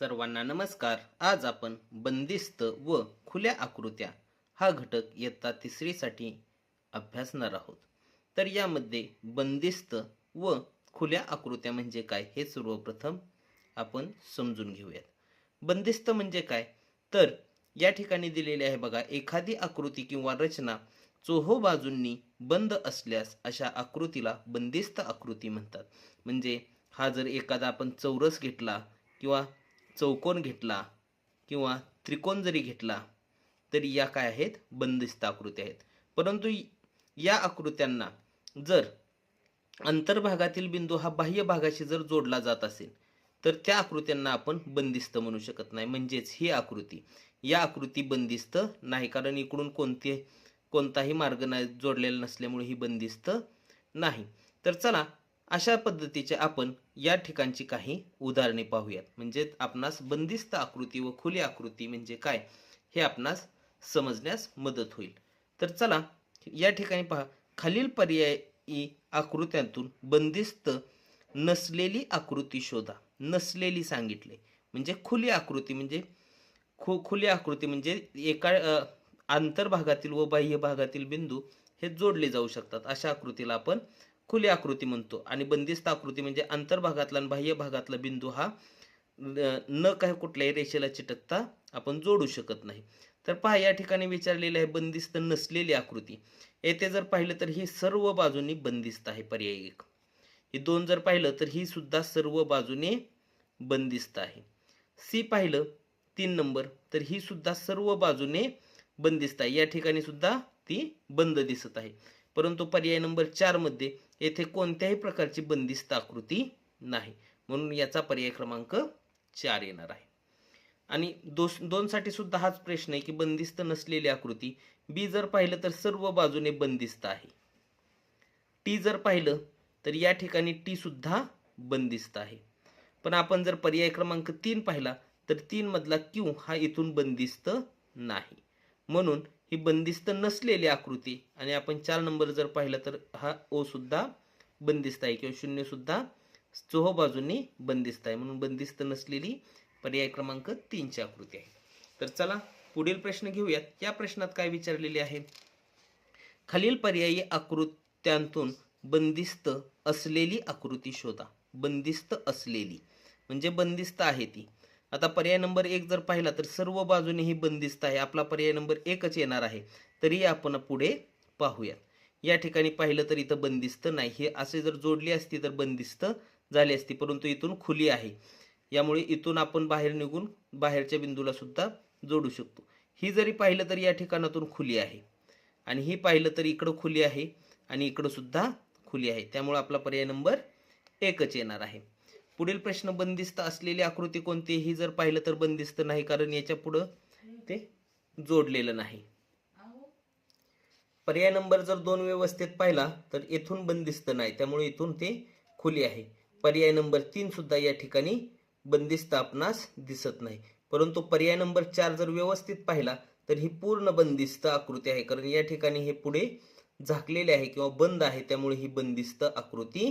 सर्वांना नमस्कार. आज आपण बंदिस्त व खुल्या आकृत्या हा घटक इयत्ता तिसरीसाठी अभ्यासणार आहोत. तर यामध्ये बंदिस्त व खुल्या आकृत्या म्हणजे काय हे सर्वप्रथम आपण समजून घेऊयात. बंदिस्त म्हणजे काय? तर या ठिकाणी दिलेले आहे बघा एखादी आकृती किंवा रचना चोहो बाजूंनी बंद असल्यास अशा आकृतीला बंदिस्त आकृती म्हणतात. म्हणजे हा जर एखादा आपण चौरस घेतला किंवा चौकोन घेतला किंवा त्रिकोण जरी घेतला तरी या काय आहेत? बंदिस्त आकृती आहेत. परंतु या आकृत्यांना जर अंतर्भागातील बिंदू हा बाह्य भागाशी जर जोडला जात असेल तर त्या आकृत्यांना आपण बंदिस्त म्हणू शकत नाही. म्हणजेच ही आकृती या आकृती बंदिस्त नाही. कारण इकडून कोणते कोणताही मार्ग नाही जोडलेला नसल्यामुळे ही बंदिस्त नाही. तर चला अशा पद्धतीचे आपण या ठिकाणची काही उदाहरणे पाहूयात. म्हणजे आपणास बंदिस्त आकृती व खुली आकृती म्हणजे काय हे आपणास समजण्यास मदत होईल. तर चला या ठिकाणी पहा. खालील पर्यायी आकृत्यांतून बंदिस्त नसलेली आकृती शोधा. नसलेली सांगितले. म्हणजे खुली आकृती म्हणजे खु खुली आकृती म्हणजे एका आंतरभागातील व बाह्य भागातील बिंदू हे जोडले जाऊ शकतात. अशा आकृतीला आपण खुली आकृती म्हणतो. आणि बंदिस्त आकृती म्हणजे अंतर्भागातला आणि बाह्य भागातला बिंदू हा न काही कुठल्याही रेषेला चिटकता आपण जोडू शकत नाही. तर पहा या ठिकाणी विचारलेले आहे बंदिस्त नसलेली आकृती. येथे जर पाहिलं तर ही सर्व बाजूनी बंदिस्त आहे पर्याय एक. ही दोन जर पाहिलं तर ही सुद्धा सर्व बाजूने बंदिस्त आहे. सी पाहिलं तीन नंबर तर ही सुद्धा सर्व बाजूने बंदिस्त आहे. या ठिकाणी सुद्धा ती बंद दिसत आहे. परंतु पर्याय नंबर चारमध्ये येथे कोणत्याही प्रकारची बंदिस्त आकृती नाही. म्हणून याचा पर्याय क्रमांक चार येणार आहे. आणि दोस दोनसाठी सुद्धा हाच प्रश्न आहे की बंदिस्त नसलेली आकृती बी जर पाहिलं तर सर्व बाजूने बंदिस्त आहे. टी जर पाहिलं तर या ठिकाणी टी सुद्धा बंदिस्त आहे. पण आपण जर पर्याय क्रमांक तीन पाहिला तर तीन मधला क्यू हा इथून बंदिस्त नाही. म्हणून ही बंदिस्त नसलेली आकृती. आणि आपण चार नंबर जर पाहिला तर हा ओ सुद्धा बंदिस्त आहे किंवा शून्य सुद्धा चोह बाजूंनी बंदिस्त आहे. म्हणून बंदिस्त नसलेली पर्याय क्रमांक तीनची आकृती आहे. तर चला पुढील प्रश्न घेऊयात. या प्रश्नात काय विचारलेले आहे? खालील पर्यायी आकृत्यांतून बंदिस्त असलेली आकृती शोधा. बंदिस्त असलेली. म्हणजे बंदिस्त आहे ती. आता पर्याय नंबर एक जर पाहिला तर सर्व बाजूने ही बंदिस्त आहे. आपला पर्याय नंबर एकच येणार आहे. तरी आपण पुढे पाहूयात. या ठिकाणी पाहिलं तर इथं बंदिस्त नाही. हे असे जर जोडली असती तर बंदिस्त झाली असती परंतु इथून खुली आहे. यामुळे इथून आपण बाहेर निघून बाहेरच्या बिंदूला सुद्धा जोडू शकतो. ही जरी पाहिलं तर या ठिकाणातून खुली आहे. आणि ही पाहिलं तर इकडं खुली आहे आणि इकडं सुद्धा खुली आहे. त्यामुळे आपला पर्याय नंबर एकच येणार आहे. पुढील प्रश्न बंदिस्त असलेली आकृती कोणती ही जर पाहिलं तर बंदिस्त नाही कारण याच्या पुढं ते जोडलेलं नाही. पर्याय नंबर जर दोन व्यवस्थेत पाहिला तर येथून बंदिस्त नाही त्यामुळे इथून ते खुली आहे. पर्याय नंबर तीन सुद्धा या ठिकाणी बंदिस्त आपणास दिसत नाही. परंतु पर्याय नंबर चार जर व्यवस्थित पाहिला तर ही पूर्ण बंदिस्त आकृती आहे कारण या ठिकाणी हे पुढे झाकलेले आहे किंवा बंद आहे त्यामुळे ही बंदिस्त आकृती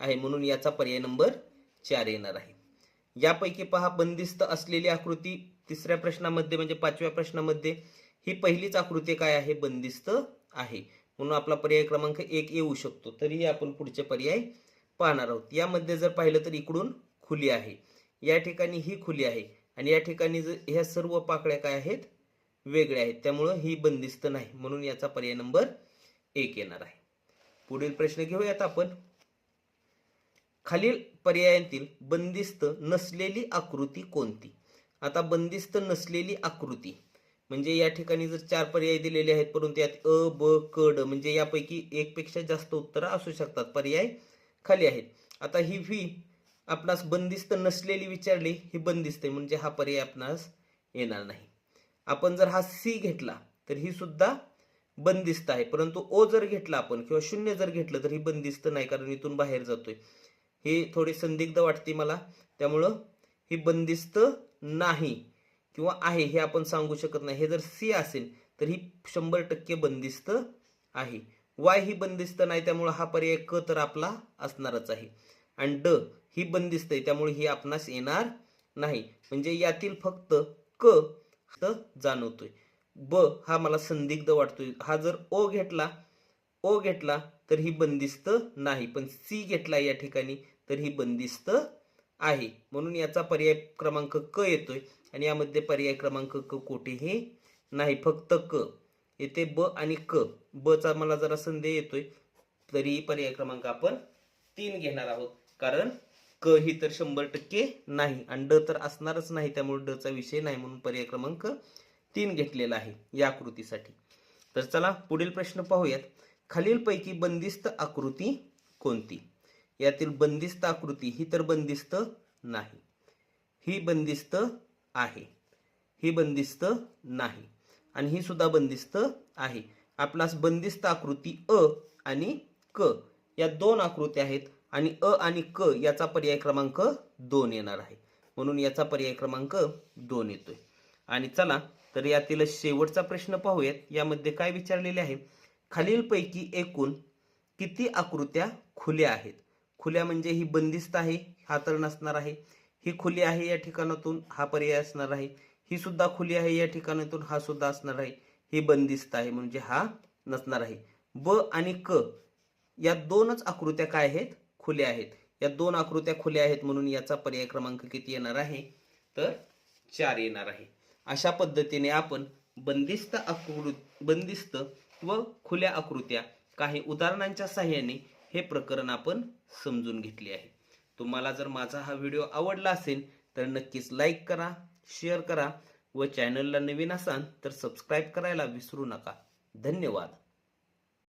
आहे. म्हणून याचा पर्याय नंबर चार येणार आहे यापैकी पहा बंदिस्त असलेली आकृती तिसऱ्या प्रश्नामध्ये म्हणजे पाचव्या प्रश्नामध्ये ही पहिलीच आकृती काय आहे? बंदिस्त आहे. म्हणून आपला पर्याय क्रमांक एक येऊ शकतो. तरीही आपण पुढचे पर्याय पाहणार आहोत. यामध्ये जर पाहिलं तर इकडून खुली आहे. या ठिकाणी ही खुली आहे. आणि या ठिकाणी जर ह्या सर्व पाकळ्या काय आहेत? वेगळ्या आहेत. त्यामुळं ही बंदिस्त नाही. म्हणून याचा पर्याय नंबर एक येणार आहे. पुढील प्रश्न घेऊयात आपण. खालील पर्यायांतील बंदिस्त नसलेली आकृती कोणती? आता बंदिस्त नसलेली आकृती. म्हणजे या ठिकाणी जर चार पर्याय दिलेले आहेत परंतु यात अ ब कड म्हणजे यापैकी एकपेक्षा जास्त उत्तरं असू शकतात. पर्याय खाली आहेत. आता ही व्ही आपणास बंदिस्त नसलेली विचारली ही बंदिस्त आहे. म्हणजे हा पर्याय आपणास येणार नाही. आपण जर हा सी घेतला तर ही सुद्धा बंदिस्त आहे. परंतु ओ जर घेतला आपण किंवा शून्य जर घेतलं तर ही बंदिस्त नाही कारण इथून बाहेर जातोय. हे थोडे संदिग्ध वाटते मला. त्यामुळं ही बंदिस्त नाही किंवा आहे हे आपण सांगू शकत नाही. हे जर सी असेल तर ही शंभर टक्के बंदिस्त आहे. वाय ही बंदिस्त नाही त्यामुळं हा पर्याय क तर आपला असणारच आहे. आणि ड ही बंदिस्त आहे त्यामुळे ही आपणास येणार नाही. म्हणजे यातील फक्त क जाणवतोय. ब हा मला संदिग्ध वाटतोय. हा जर ओ घेतला ओ घेतला तर ही बंदिस्त नाही. पण सी घेतला या ठिकाणी तर ही बंदिस्त आहे. म्हणून याचा पर्याय क्रमांक क येतोय. आणि यामध्ये पर्याय क्रमांक क कोठेही नाही. फक्त क. येथे ब आणि क. ब चा मला जरा संदेह येतोय. तरीही पर्याय क्रमांक आपण तीन घेणार आहोत. कारण क ही तर शंभर टक्के नाही. आणि ड तर असणारच नाही. त्यामुळे ड चा विषय नाही. म्हणून पर्याय क्रमांक तीन घेतलेला आहे या आकृतीसाठी. तर चला पुढील प्रश्न पाहूयात. खालीलपैकी बंदिस्त आकृती कोणती? यातील बंदिस्त आकृती ही तर बंदिस्त नाही. ही बंदिस्त आहे. ही बंदिस्त नाही. आणि ही सुद्धा बंदिस्त आहे. आपणास बंदिस्त आकृती अ आणि क या दोन आकृत्या आहेत आणि अ आणि क याचा पर्याय क्रमांक दोन येणार आहे. म्हणून याचा पर्याय क्रमांक दोन येतोय. आणि चला तर यातील शेवटचा प्रश्न पाहूयात. यामध्ये काय विचारलेले आहे? खालीलपैकी एकूण किती आकृत्या खुल्या आहेत? खुल्या म्हणजे ही बंदिस्त आहे हा तर नसणार आहे. ही खुली आहे या ठिकाणातून हा पर्याय असणार आहे. ही सुद्धा खुली आहे या ठिकाणातून हा सुद्धा असणार आहे. ही बंदिस्त आहे म्हणजे हा नसणार आहे. ब आणि क या दोनच आकृत्या काय आहेत? खुल्या आहेत. या दोन आकृत्या खुल्या आहेत म्हणून याचा पर्याय क्रमांक किती येणार आहे? तर चार येणार आहे. अशा पद्धतीने आपण बंदिस्त आकृ बंदिस्त व खुल्या आकृत्या काही उदाहरणांच्या साह्याने हे प्रकरण आपण समजून घेतले आहे. तुम्हाला जर माझा हा व्हिडिओ आवडला असेल तर नक्कीच लाईक करा शेअर करा व चॅनलला नवीन असाल तर सबस्क्राईब करायला विसरू नका. धन्यवाद.